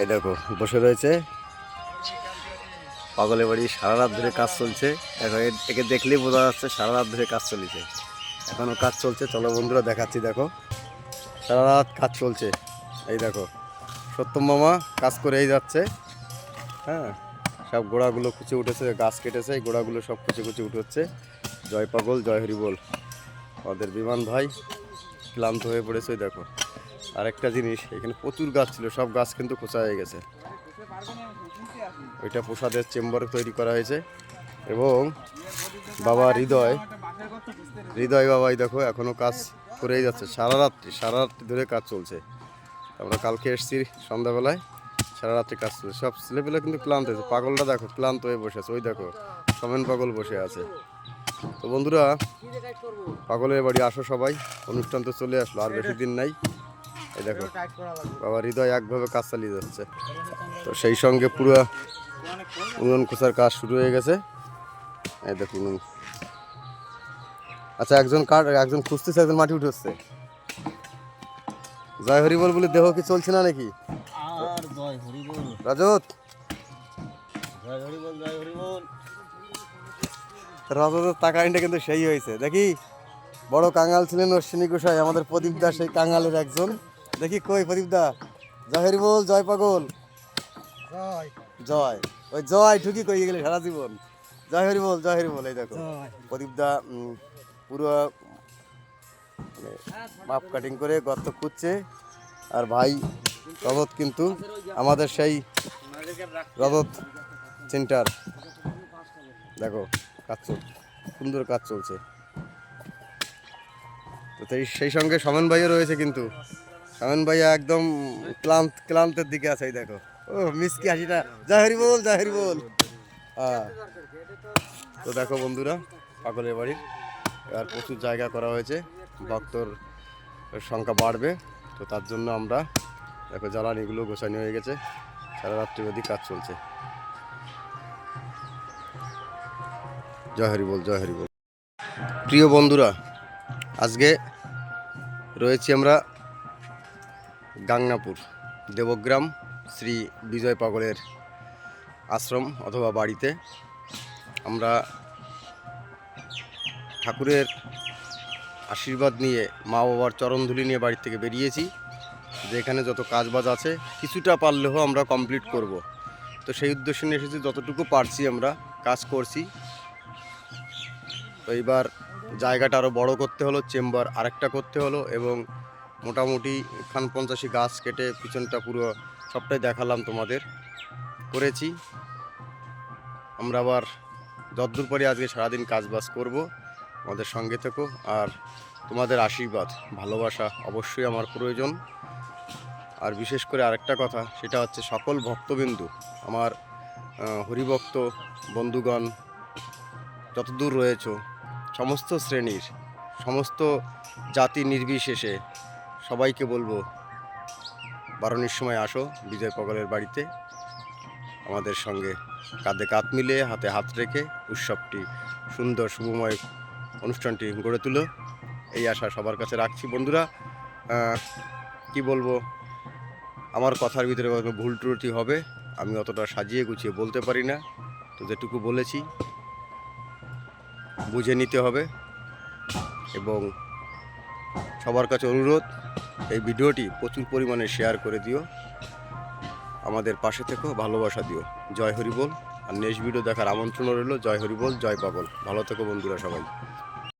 এই দেখো, বসে রয়েছে। পাগলের বাড়ি সারা রাত ধরে কাজ চলছে। এখন একে দেখলেই বোঝা যাচ্ছে সারা রাত ধরে কাজ চলেছে। এখনও কাজ চলছে, চলো বন্ধুরা দেখাচ্ছি, দেখো। সারা রাত কাজ চলছে। এই দেখো, সত্যম মামা কাজ করেই যাচ্ছে। হ্যাঁ সব গোড়াগুলো কুচে উঠেছে, গাছ কেটেছে, এই গোড়াগুলো সব কুচে কুচে উঠেছে জয় পাগল, জয় হরি বল আমাদের বিমান ভাই ক্লান্ত হয়ে পড়েছে, ওই দেখো আরেকটা জিনিস, এখানে প্রচুর গাছ ছিল, সব গাছ কিন্তু খোঁচা হয়ে গেছে। ওইটা প্রসাদের চেম্বার তৈরি করা হয়েছে এবং বাবা হৃদয় হৃদয় বাবাই দেখো এখনও কাজ করেই যাচ্ছে। সারা রাত্রি সারা রাত্রি ধরে কাজ চলছে। আমরা কালকে এসেছি সন্ধ্যাবেলায়, সারা রাত্রি কাজ চলছে। সব ছেলেপেলে কিন্তু ক্লান্ত হয়েছে। পাগলটা দেখো, ক্লান্ত হয়ে বসে আছে। ওই দেখো, সমেন পাগল বসে আছে। তো বন্ধুরা, পাগলের বাড়ি আসো সবাই। অনুষ্ঠান তো চলে আসলো, আর বেশি দিন নাই। এই দেখো বাবা হৃদয় একভাবে কাজ চালিয়ে যাচ্ছে। তো সেই সঙ্গে পুরো উনুন খোঁচার কাজ শুরু হয়ে গেছে। এই দেখো উনুন। আচ্ছা একজন কাঠ একজন খুঁজতেছে একজন মাটি উঠেছে জয় হরি বল বলে দেহ কি চলছে না নাকি? আর জয় হরি বল রাজত জয় হরি বল জয় হরি বল রাজতের তাকাইনটা কিন্তু সেই হয়েছে। দেখি বড় কাঙাল ছিলেন অশ্বিনী গোসাই আমাদের প্রদীপ দা সেই কাঙালের একজন। দেখি কই প্রদীপ দা? জয় বল জয় পাগল। জয়। জয়। ওই জয় ঠুকি কই গেলে সারা জীবন। জয় হরি বল জয় হরি বল এই দেখো। জয়। প্রদীপ দা পুরো মানে মাপ কাটিং করে গর্ত খুঁজছে। আর ভাই রজত কিন্তু আমাদের সেই রজত সেন্টার দেখো কাজ চল সুন্দর কাজ চলছে। তো সেই সঙ্গে সমেন ভাইও রয়েছে কিন্তু। সমেন ভাইয়া একদম ক্লান্ত, ক্লান্তের দিকে আছে দেখো। ও মিসকি হাসিটা। জয় হরি বল জয় হরি বল। হ্যাঁ। তো দেখো বন্ধুরা, পাগলের বাড়ির আর প্রচুর জায়গা করা হয়েছে। ভক্তর সংখ্যা বাড়বে। তো তার জন্য আমরা দেখো জ্বালানিগুলো গোছানি হয়ে গেছে। সারা রাত্রি অবধি কাজ চলছে। জয় হরি বল জয় হরি বল। প্রিয় বন্ধুরা, আজকে রয়েছি আমরা গাংনাপুর দেবগ্রাম, শ্রী বিজয় পাগলের আশ্রম অথবা বাড়িতে আমরা ঠাকুরের আশীর্বাদ নিয়ে মা বাবার চরণধুলি নিয়ে বাড়ি থেকে বেরিয়েছি, যে এখানে যত কাজ বাজ আছে, কিছুটা পারলেও আমরা কমপ্লিট করব। তো সেই উদ্দেশ্যে নিয়ে এসেছি, যতটুকু পারছি আমরা কাজ করছি। তো এইবার জায়গাটা আরও বড় করতে হলো, চেম্বার আরেকটা করতে হলো এবং মোটামুটি খান পঞ্চাশি গাছ কেটে পিছনটা পুরো সবটাই দেখালাম তোমাদের। করেছি। আমরা আবার যতদূর পারি আজকে সারাদিন কাজ বাজ করব। আমাদের সঙ্গে থেকো আর তোমাদের আশীর্বাদ, ভালোবাসা অবশ্যই আমার প্রয়োজন। আর বিশেষ করে আরেকটা কথা, সেটা হচ্ছে সকল ভক্তবিন্দু, আমার হরিভক্ত বন্ধুগণ, যতদূর রয়েছে, সমস্ত শ্রেণির, সমস্ত জাতি নির্বিশেষে সবাইকে বলব, বারণের সময় আসো বিজয় পগলের বাড়িতে। আমাদের সঙ্গে কাঁধে কাঁধ মিলে হাতে হাত রেখে উৎসবটি সুন্দর শুভময় অনুষ্ঠানটি গড়ে তুলো। এই আশা সবার কাছে রাখছি। বন্ধুরা কি বলব? আমার কথার ভিতরে কোনো ভুল ত্রুটি হবে, আমি অতটা সাজিয়ে গুছিয়ে বলতে পারি না। তো যেটুকু বলেছি, বুঝে নিতে হবে এবং সবার কাছে অনুরোধ, এই ভিডিওটি প্রচুর পরিমাণে শেয়ার করে দিও। আমাদের পাশে থেকো, ভালোবাসা দিও। জয় হরিবল। আর নেক্সট ভিডিও দেখার আমন্ত্রণ রইল। জয় হরিবল, জয় পাবল ভালো থেকো বন্ধুরা সবাই।